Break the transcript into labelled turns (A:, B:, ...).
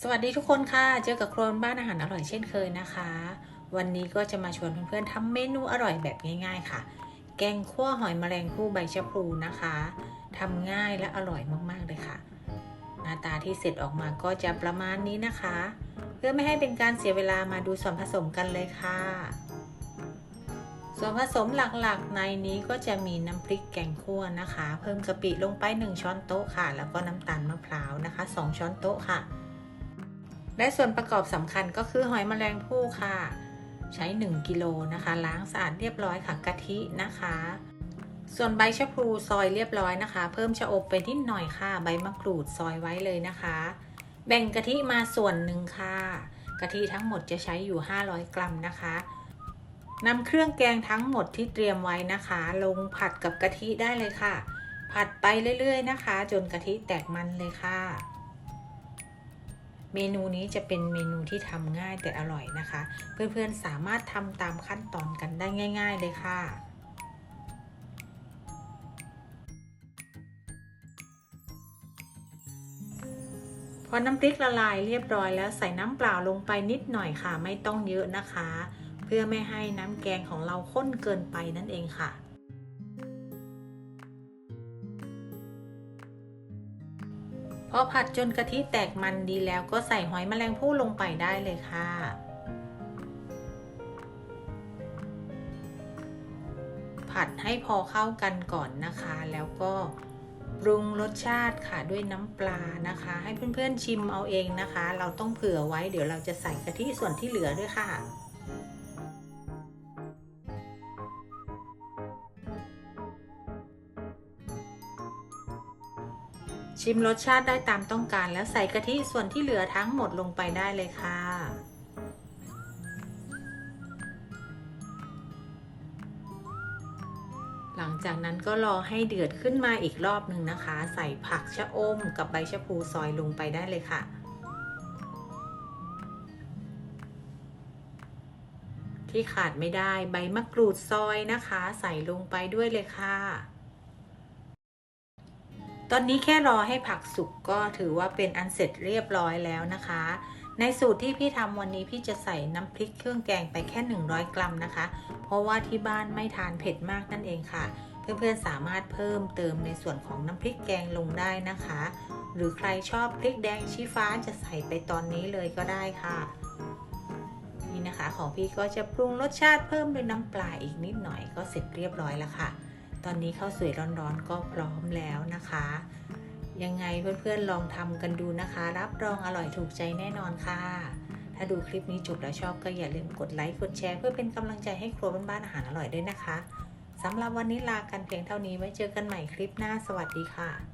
A: สวัสดีทุกคนค่ะ เจอกับครัวบ้านอาหารอร่อยเช่นเคยนะคะ วันนี้ก็จะมาชวนเพื่อนๆทำเมนูอร่อยแบบง่าย ๆ ค่ะ แกงคั่วหอยแมลงภู่ใบชะพลูนะคะทำง่ายและอร่อยมากๆเลยค่ะ หน้าตาที่เสร็จออกมาก็จะประมาณนี้นะคะ เพื่อไม่ให้เป็นการเสียเวลามาดูส่วนผสมกันเลยค่ะ ส่วนผสมหลักๆ ในนี้ก็จะมีน้ำพริกแกงคั่วนะคะ เพิ่มกะปิลงไป 1 ช้อนโต๊ะค่ะ แล้วก็น้ำตาลมะพร้าวนะคะ 2 ช้อนโต๊ะค่ะ และส่วนประกอบสำคัญก็คือหอยแมลงภู่ค่ะ ใช้ 1กิโลนะคะ ล้างสะอาดเรียบร้อยค่ะกะทินะคะ ส่วนใบชะพลูซอยเรียบร้อยนะคะ เพิ่มชะอบไปนิดหน่อยค่ะ ใบมะกรูดซอยไว้เลยนะคะ แบ่งกะทิมาส่วนหนึ่งค่ะกะทิทั้งหมดจะใช้อยู่ 500 กรัมนะคะนำเครื่องแกงทั้งหมดที่เตรียมไว้นะคะ ลงผัดกับกะทิได้เลยค่ะ ผัดไปเรื่อยๆนะคะ จนกะทิแตกมันเลยค่ะ เมนูนี้จะเป็นเมนูที่ทำง่ายแต่อร่อยนะคะ เพื่อนๆสามารถทำตามขั้นตอนกันได้ง่าย ๆ เลยค่ะพอน้ำพริกละลายเรียบร้อยแล้วใส่น้ำเปล่าลงไปนิดหน่อยค่ะ ไม่ต้องเยอะนะคะ เพื่อไม่ให้น้ำแกงของเราข้นเกินไปนั่นเองค่ะ อผัดจนกะทิแตกมันดีแล้วก็ใส่หอยแมลงภู่ลงไปได้เลยค่ะผัดให้พอเข้ากันก่อนนะคะ แล้วก็ปรุงรสชาติค่ะด้วยน้ำปลานะคะ ให้เพื่อนๆชิมเอาเองนะคะ เราต้องเผื่อไว้เดี๋ยวเราจะใส่กะทิส่วนที่เหลือด้วยค่ะ ชิมรสชาติได้ตามต้องการ แล้วใส่กะทิส่วนที่เหลือทั้งหมดลงไปได้เลยค่ะหลังจากนั้นก็รอให้เดือดขึ้นมาอีกรอบหนึ่งนะคะ ใส่ผักชะอมกับใบชะพูซอยลงไปได้เลยค่ะ ที่ขาดไม่ได้ใบมะกรูดซอยนะคะ ใส่ลงไปด้วยเลยค่ะ ตอนนี้แค่รอให้ผักสุกก็ถือว่าเป็นอันเสร็จเรียบร้อยแล้วนะคะ ในสูตรที่พี่ทำวันนี้พี่จะใส่น้ำพริกเครื่องแกงไปแค่ 100 กรัมนะคะ เพราะว่าที่บ้านไม่ทานเผ็ดมากนั่นเองค่ะ เพื่อนๆสามารถเพิ่มเติมในส่วนของน้ำพริกแกงลงได้นะคะ หรือใครชอบพริกแดงชี้ฟ้าจะใส่ไปตอนนี้เลยก็ได้ค่ะนี่นะคะ ของพี่ก็จะปรุงรสชาติเพิ่มด้วยน้ำปลาอีกนิดหน่อยก็เสร็จเรียบร้อยแล้วค่ะ ตอนนี้ข้าวสวยร้อนๆก็พร้อมแล้วนะคะ ยังไงเพื่อนๆลองทำกันดูนะคะ รับรองอร่อยถูกใจแน่นอนค่ะ ถ้าดูคลิปนี้จบแล้วชอบก็อย่าลืมกดไลค์กดแชร์เพื่อเป็นกำลังใจให้ครัวบ้านๆอาหารอร่อยด้วยนะคะสำหรับวันนี้ลากันเพียงเท่านี้ไว้เจอกันใหม่คลิปหน้าสวัสดีค่ะ